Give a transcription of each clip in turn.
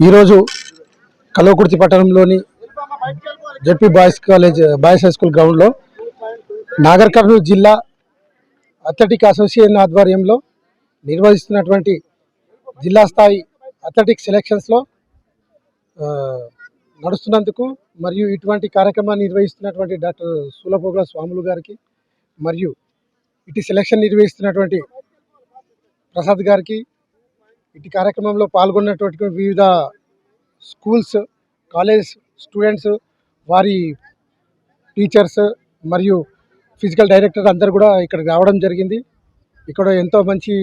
ఈరోజు కల్వకుర్తి పట్టణంలోని ZP boys college boys high school గ్రౌండ్లో నాగర్ కర్నూలు జిల్లా అథ్లెటిక్ అసోసియేషన్ ఆధ్వర్యంలో నిర్వహిస్తున్నటువంటి జిల్లా స్థాయి అథ్లెటిక్ సెలెక్షన్స్లో నడుస్తున్నందుకు మరియు ఇటువంటి కార్యక్రమాన్ని నిర్వహిస్తున్నటువంటి డాక్టర్ సూలపోగుల స్వాములు గారికి మరియు ఇటు సెలెక్షన్ నిర్వహిస్తున్నటువంటి ప్రసాద్ గారికి ఇటు కార్యక్రమంలో పాల్గొన్నటువంటి వివిధ స్కూల్స్ కాలేజ్ స్టూడెంట్స్ వారి టీచర్స్ మరియు ఫిజికల్ డైరెక్టర్ అందరు కూడా ఇక్కడికి రావడం జరిగింది. ఇక్కడ ఎంతో మంచి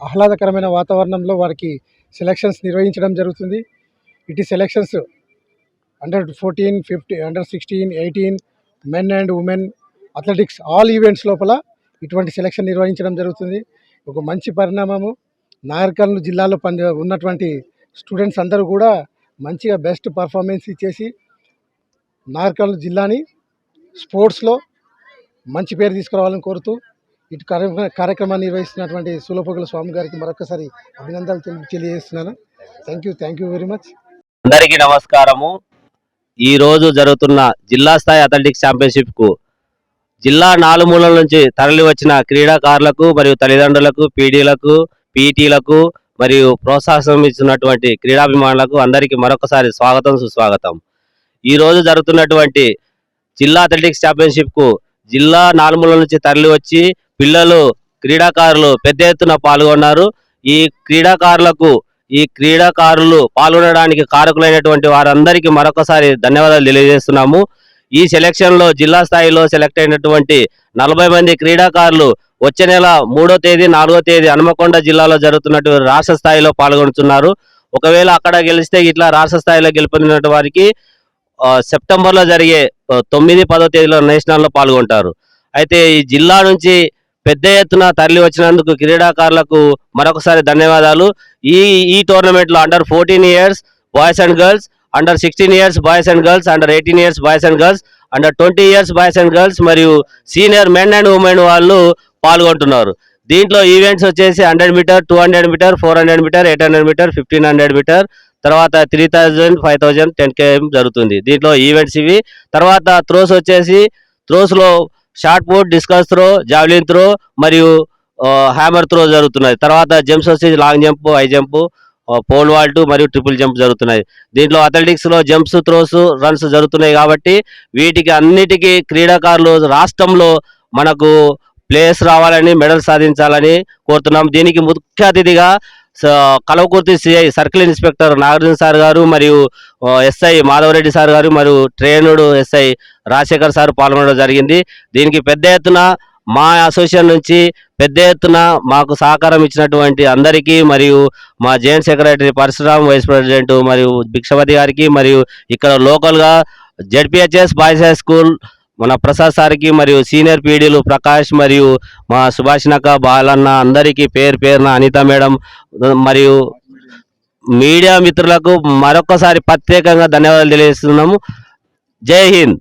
ఆహ్లాదకరమైన వాతావరణంలో వారికి సెలక్షన్స్ నిర్వహించడం జరుగుతుంది. ఇటు selections under fourteen fifty under sixteen eighteen men and women athletics all events లోపల ఇటువంటి సెలక్షన్ నిర్వహించడం జరుగుతుంది. ఒక మంచి పరిణామము. నాగర్కర్నూలు జిల్లాలో పని ఉన్నటువంటి స్టూడెంట్స్ అందరూ కూడా మంచిగా బెస్ట్ పర్ఫార్మెన్స్ ఇచ్చేసి నాగర్కర్నూలు జిల్లాని స్పోర్ట్స్లో మంచి పేరు తీసుకురావాలని కోరుతూ ఇటు కార్యక్రమాన్ని నిర్వహిస్తున్నటువంటి సూలపోగుల స్వామి గారికి మరొకసారి అభినందనలు తెలి- తెలియజేస్తున్నాను. Thank you thank you very much అందరికీ నమస్కారము. ఈ రోజు జరుగుతున్న జిల్లా స్థాయి అథ్లెటిక్స్ ఛాంపియన్షిప్కు జిల్లా నాలుమూలల నుంచి తరలి వచ్చిన క్రీడాకారులకు మరియు తల్లిదండ్రులకు పీడీలకు పీటీలకు మరియు ప్రోత్సాహం ఇస్తున్నటువంటి క్రీడాభిమానులకు అందరికీ మరొకసారి స్వాగతం సుస్వాగతం. ఈ రోజు జరుగుతున్నటువంటి జిల్లా అథ్లెటిక్స్ ఛాంపియన్షిప్కు జిల్లా నాలుమూల నుంచి తరలి వచ్చి పిల్లలు క్రీడాకారులు పెద్ద ఎత్తున పాల్గొన్నారు. ఈ క్రీడాకారులకు ఈ క్రీడాకారులు పాల్గొనడానికి కారకులైనటువంటి వారందరికీ మరొకసారి ధన్యవాదాలు తెలియజేస్తున్నాము. ఈ సెలక్షన్లో జిల్లా స్థాయిలో సెలెక్ట్ అయినటువంటి నలభై మంది క్రీడాకారులు వచ్చే నెల మూడో తేదీ నాలుగో తేదీ హనుమకొండ జిల్లాలో జరుగుతున్నట్టు రాష్ట్ర స్థాయిలో పాల్గొంటున్నారు. ఒకవేళ అక్కడ గెలిస్తే ఇట్లా రాష్ట్ర స్థాయిలో గెలుపొందిన వారికి సెప్టెంబర్లో సెప్టెంబర్లో జరిగే తొమ్మిది పదో తేదీలో నేషనల్లో పాల్గొంటారు. అయితే ఈ జిల్లా నుంచి పెద్ద ఎత్తున తరలి వచ్చినందుకు క్రీడాకారులకు మరొకసారి ధన్యవాదాలు. ఈ ఈ టోర్నమెంట్లో under fourteen years boys and girls under sixteen years boys and girls under eighteen years boys and girls under twenty years boys and girls మరియు సీనియర్ మెన్ అండ్ ఉమెన్ వాళ్ళు పాల్గొంటున్నారు. దీంట్లో ఈవెంట్స్ వచ్చేసి hundred metre two hundred metre four hundred metre eight hundred metre fifteen hundred metre తర్వాత three thousand five thousand ten KM జరుగుతుంది. దీంట్లో events ఇవి. తర్వాత త్రోస్ వచ్చేసి త్రోస్లో shot put discus throw javelin throw మరియు హ్యామర్ త్రో జరుగుతున్నాయి. తర్వాత జంప్స్ వచ్చేసి long jump high jump pole vault మరియు ట్రిపుల్ జంప్ జరుగుతున్నాయి. దీంట్లో అథ్లెటిక్స్లో జంప్స్ త్రోస్ రన్స్ జరుగుతున్నాయి కాబట్టి వీటికి అన్నిటికీ క్రీడాకారులు రాష్ట్రంలో మనకు ప్లేయర్స్ రావాలని మెడల్ సాధించాలని కోరుతున్నాం. దీనికి ముఖ్య అతిథిగా స- Kalwakurthy CI circle inspector Nagarjuna sir గారు మరియు ఎస్ఐ మాధవరెడ్డి సార్ గారు మరియు ట్రైనుడు ఎస్ఐ రాజశేఖర్ సార్ పాల్గొనడం జరిగింది. దీనికి పెద్ద ఎత్తున మా అసోసియేషన్ నుంచి పెద్ద ఎత్తున మాకు సహకారం ఇచ్చినటువంటి అందరికీ మరియు మా joint secretary Parashuram vice president మరియు భిక్షపతి గారికి మరియు ఇక్కడ లోకల్గా జెడ్పిహెచ్ఎస్ బాయ్స్ హై స్కూల్ మన ప్రసాద్ సార్కి మరియు సీనియర్ పీడీలు ప్రకాష్ మరియు మా సుభాష్ బాలన్న అందరికీ పేరు పేరున అనిత మేడం మరియు మీడియా మిత్రులకు మరొకసారి ప్రత్యేకంగా ధన్యవాదాలు తెలియజేస్తున్నాము. జై హింద్!